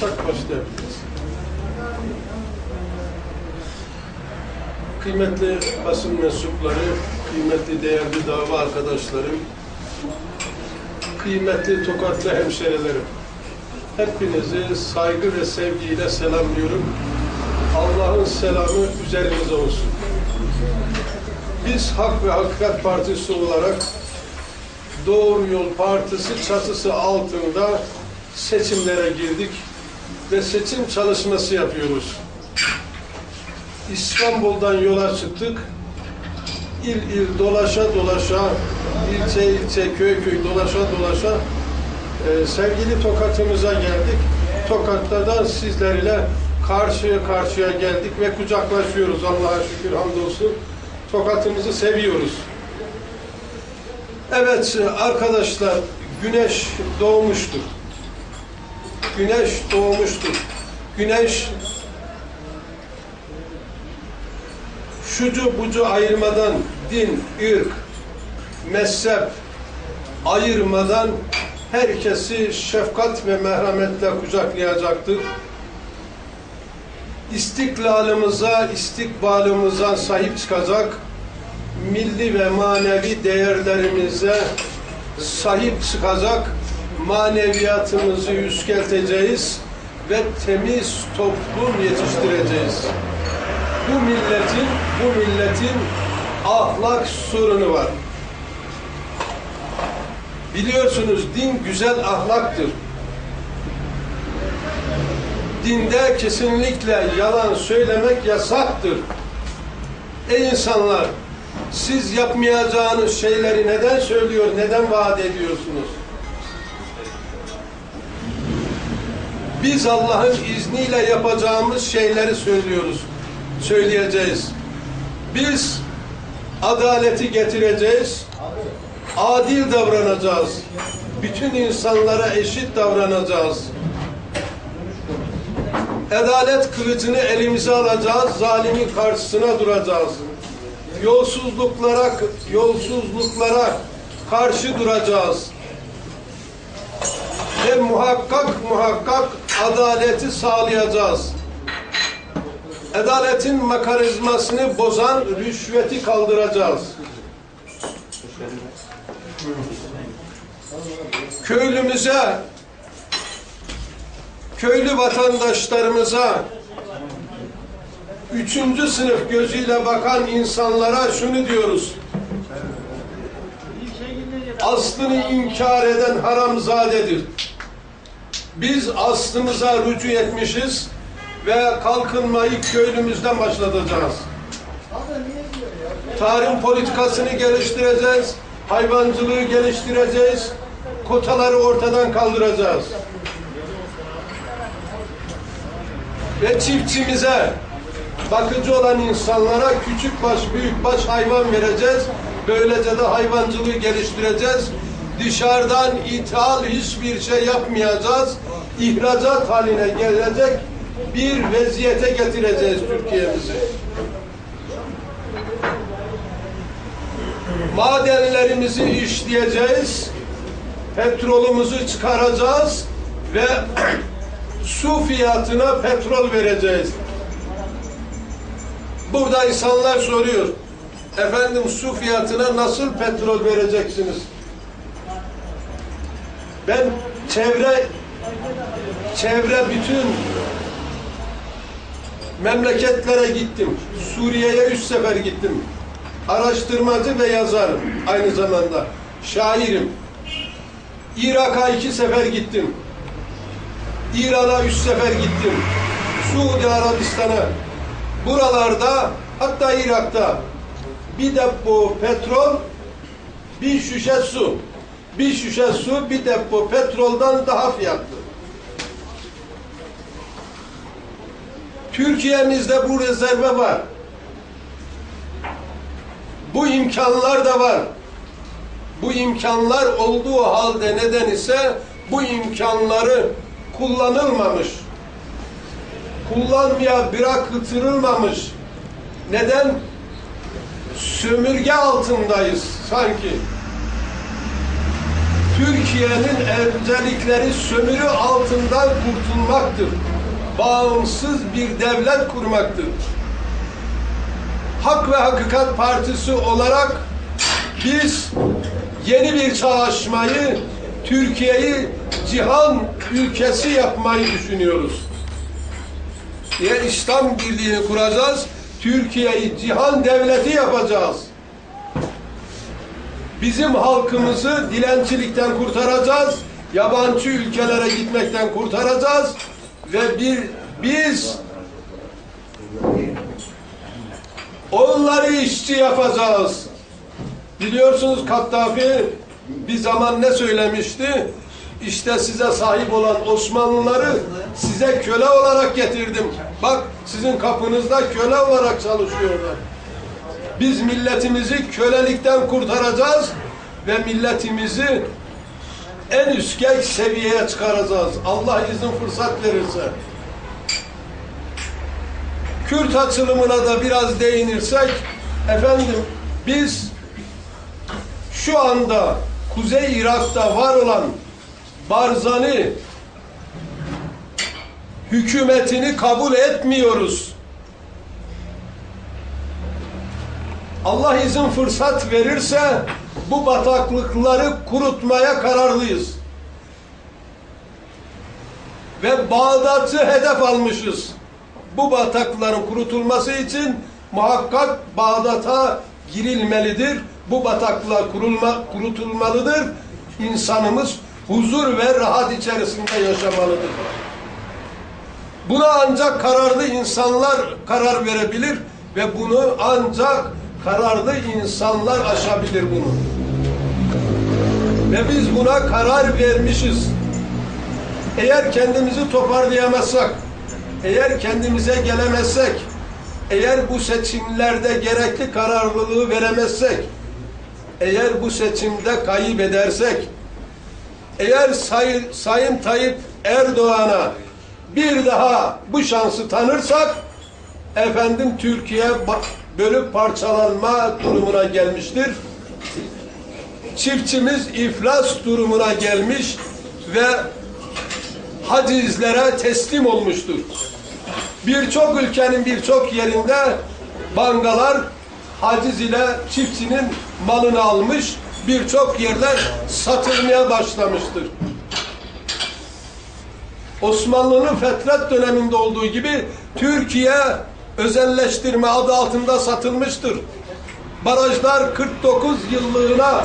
başlarsak başlayabiliriz. Kıymetli basın mensupları, kıymetli değerli dava arkadaşlarım, kıymetli Tokatlı hemşerilerim, hepinizi saygı ve sevgiyle selamlıyorum. Allah'ın selamı üzerinize olsun. Biz Hak ve Hakikat Partisi olarak Doğru Yol Partisi çatısı altında seçimlere girdik ve seçim çalışması yapıyoruz. İstanbul'dan yola çıktık. İl il dolaşa dolaşa, ilçe ilçe, köy köy dolaşa dolaşa e, sevgili Tokat'ımıza geldik. Tokat'ta da sizlerle karşıya karşıya geldik ve kucaklaşıyoruz Allah'a şükür hamdolsun. Tokat'ımızı seviyoruz. Evet arkadaşlar güneş doğmuştur. Güneş doğmuştur. Güneş şucu bucu ayırmadan din, ırk, mezhep ayırmadan herkesi şefkat ve merhametle kucaklayacaktır. İstiklalımıza, istikbalımıza sahip çıkacak, milli ve manevi değerlerimize sahip çıkacak, maneviyatımızı yüzgelteceğiz ve temiz toplum yetiştireceğiz. Bu milletin, bu milletin ahlak sorunu var. Biliyorsunuz din güzel ahlaktır. Dinde kesinlikle yalan söylemek yasaktır. Ey insanlar, siz yapmayacağınız şeyleri neden söylüyor, neden vaat ediyorsunuz? Biz Allah'ın izniyle yapacağımız şeyleri söylüyoruz, söyleyeceğiz. Biz adaleti getireceğiz, adil davranacağız. Bütün insanlara eşit davranacağız. Adalet kılıcını elimize alacağız, zalimin karşısına duracağız. Yolsuzluklara, yolsuzluklara karşı duracağız. Ve muhakkak muhakkak adaleti sağlayacağız. Adaletin mekanizmasını bozan rüşveti kaldıracağız. Köylümüze, köylü vatandaşlarımıza, üçüncü sınıf gözüyle bakan insanlara şunu diyoruz. Aslını inkar eden haramzadedir. Biz aslımıza rücu etmişiz ve kalkınmayı köylümüzden başlatacağız. Tarım politikasını geliştireceğiz, hayvancılığı geliştireceğiz, kotaları ortadan kaldıracağız. Ve çiftçimize, bakıcı olan insanlara küçük baş, büyük baş hayvan vereceğiz. Böylece de hayvancılığı geliştireceğiz. Dışarıdan ithal hiçbir şey yapmayacağız. İhracat haline gelecek bir vaziyete getireceğiz Türkiye'mizi. Madenlerimizi işleyeceğiz. Petrolümüzü çıkaracağız ve su fiyatına petrol vereceğiz. Burada insanlar soruyor. Efendim su fiyatına nasıl petrol vereceksiniz? Ben çevre çevre bütün memleketlere gittim. Suriye'ye üç sefer gittim. Araştırmacı ve yazarım aynı zamanda. Şairim. Irak'a iki sefer gittim. İran'a üç sefer gittim. Suudi Arabistan'a. Buralarda hatta Irak'ta bir depo petrol, bir şişe su. Bir şişe su, bir depo petroldan daha fiyatlı. Türkiye'mizde bu rezerve var. Bu imkanlar da var. Bu imkanlar olduğu halde neden ise bu imkanları kullanılmamış. Kullanmaya bırakıtırılmamış. Neden? Sömürge altındayız sanki. Türkiye'nin öncelikleri sömürü altından kurtulmaktır. Bağımsız bir devlet kurmaktır. Hak ve Hakikat Partisi olarak biz yeni bir çalışmayı, Türkiye'yi cihan ülkesi yapmayı düşünüyoruz. Diye İslam Birliği'ni kuracağız, Türkiye'yi cihan devleti yapacağız. Bizim halkımızı dilencilikten kurtaracağız, yabancı ülkelere gitmekten kurtaracağız ve bir biz onları işçi yapacağız. Biliyorsunuz Kaddafi bir zaman ne söylemişti? İşte size sahip olan Osmanlıları size köle olarak getirdim. Bak sizin kapınızda köle olarak çalışıyorlar. Biz milletimizi kölelikten kurtaracağız ve milletimizi en üst seviyeye çıkaracağız. Allah izin fırsat verirse. Kürt açılımına da biraz değinirsek, efendim biz şu anda Kuzey Irak'ta var olan Barzani hükümetini kabul etmiyoruz. Allah izin fırsat verirse bu bataklıkları kurutmaya kararlıyız. Ve Bağdat'ı hedef almışız. Bu batakların kurutulması için muhakkak Bağdat'a girilmelidir. Bu bataklığa kurulma, kurutulmalıdır. İnsanımız huzur ve rahat içerisinde yaşamalıdır. Buna ancak kararlı insanlar karar verebilir ve bunu ancak kararlı insanlar aşabilir bunu. Ve biz buna karar vermişiz. Eğer kendimizi toparlayamazsak, eğer kendimize gelemezsek, eğer bu seçimlerde gerekli kararlılığı veremezsek, eğer bu seçimde kayıp edersek, eğer Say Sayın Tayyip Erdoğan'a bir daha bu şansı tanırsak, efendim Türkiye bölüp parçalanma durumuna gelmiştir. Çiftçimiz iflas durumuna gelmiş ve hacizlere teslim olmuştur. Birçok ülkenin birçok yerinde bangalar haciz ile çiftçinin malını almış, birçok yerler satılmaya başlamıştır. Osmanlı'nın fetret döneminde olduğu gibi Türkiye özelleştirme adı altında satılmıştır. Barajlar 49 yıllığına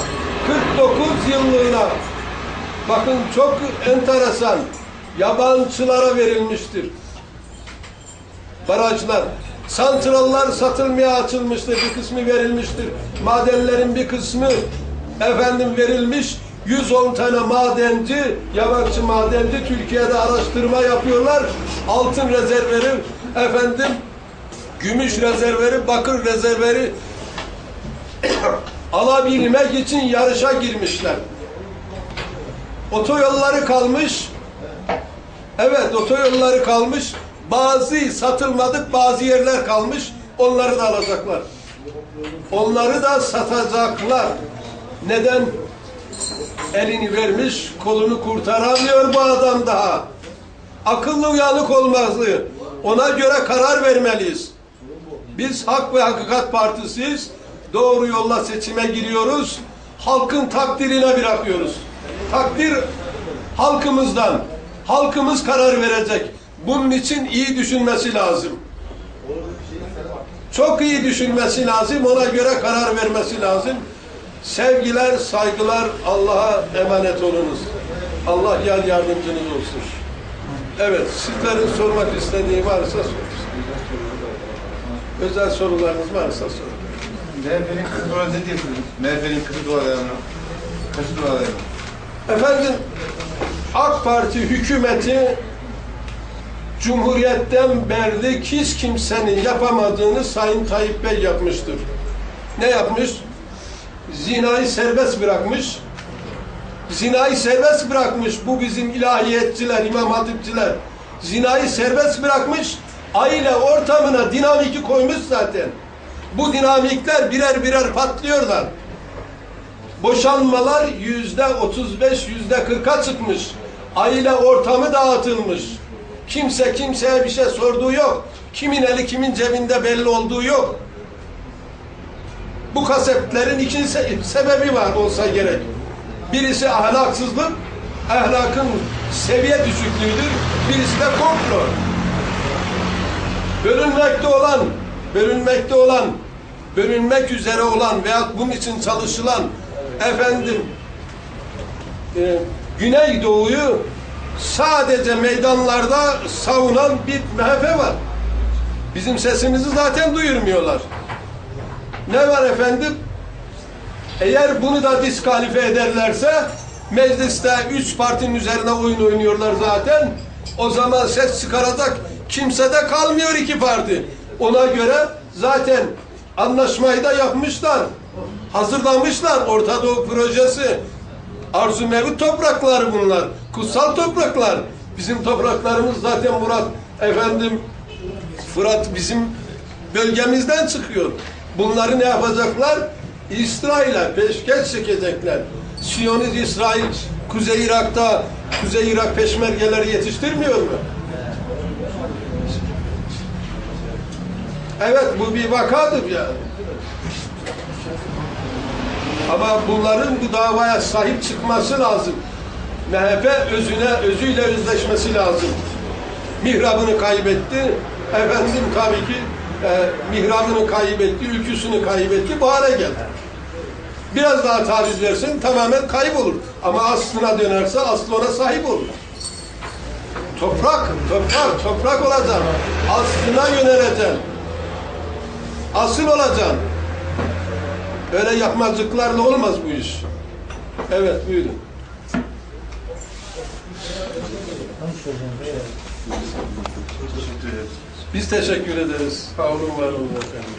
49 yıllığına bakın çok enteresan yabancılara verilmiştir. Barajlar santrallar satılmaya açılmıştır. Bir kısmı verilmiştir. Madenlerin bir kısmı efendim verilmiş. 110 tane madenci, yabancı madenci Türkiye'de araştırma yapıyorlar. Altın rezervleri, efendim gümüş rezervleri, bakır rezervleri alabilmek için yarışa girmişler. Otoyolları kalmış. Evet, otoyolları kalmış. Bazı satılmadık, bazı yerler kalmış. Onları da alacaklar. Onları da satacaklar. Neden? Elini vermiş, kolunu kurtaramıyor bu adam daha. Akıllı uyanık olmazlı. Ona göre karar vermeliyiz. Biz Hak ve Hakikat Partisiyiz. Doğru yolla seçime giriyoruz. Halkın takdirine bırakıyoruz. Takdir halkımızdan. Halkımız karar verecek. Bunun için iyi düşünmesi lazım. Çok iyi düşünmesi lazım. Ona göre karar vermesi lazım. Sevgiler, saygılar Allah'a emanet olunuz. Allah yar yardımcınız olsun. Evet, sizlerin sormak istediği varsa sorun. Özel sorularınız varsa sorun. MHP'nin kızı duvarı ne diyorsunuz? MHP'nin kızı duvarı Kızı duvarı Efendim, AK Parti hükümeti Cumhuriyetten beri hiç kimsenin yapamadığını Sayın Tayyip Bey yapmıştır. Ne yapmış? Zinayı serbest bırakmış. Zinayı serbest bırakmış bu bizim ilahiyetçiler, imam hatipçiler. Zinayı serbest bırakmış. Aile ortamına dinamiki koymuş zaten. Bu dinamikler birer birer patlıyorlar. Boşanmalar yüzde 35, yüzde 40'a çıkmış. Aile ortamı dağıtılmış. Kimse kimseye bir şey sorduğu yok. Kimin eli kimin cebinde belli olduğu yok. Bu kaseplerin iki se- sebebi var olsa gerek. Birisi ahlaksızlık, ahlakın seviye düşüklüğüdür. Birisi de komplo. Bölünmekte olan, bölünmekte olan, bölünmek üzere olan veya bunun için çalışılan efendim e, Güneydoğu'yu sadece meydanlarda savunan bir MHP var. Bizim sesimizi zaten duyurmuyorlar. Ne var efendim? Eğer bunu da diskalife ederlerse mecliste üç partinin üzerine oyun oynuyorlar zaten. O zaman ses çıkaracak kimse de kalmıyor iki parti. Ona göre zaten anlaşmayı da yapmışlar. Hazırlamışlar Orta Doğu projesi. Arzu mevcut toprakları bunlar. Kutsal topraklar. Bizim topraklarımız zaten Murat efendim Fırat bizim bölgemizden çıkıyor. Bunları ne yapacaklar? İsrail'e peşkeş çekecekler. Siyonist İsrail Kuzey Irak'ta Kuzey Irak peşmergeleri yetiştirmiyor mu? Evet bu bir vakadır yani. Ama bunların bu davaya sahip çıkması lazım. MHP özüne, özüyle özleşmesi lazım. Mihrabını kaybetti. Efendim tabii ki e, mihrabını kaybetti, ülküsünü kaybetti, bu hale geldi. Biraz daha taviz versin tamamen kaybolur. Ama aslına dönerse aslı ona sahip olur. Toprak, toprak, toprak olacaksın. Aslına yöneleceksin. Asıl olacaksın. Öyle yapmacıklarla olmaz bu iş. Evet, buyurun. Biz teşekkür ederiz. Sağ olun, var olun efendim.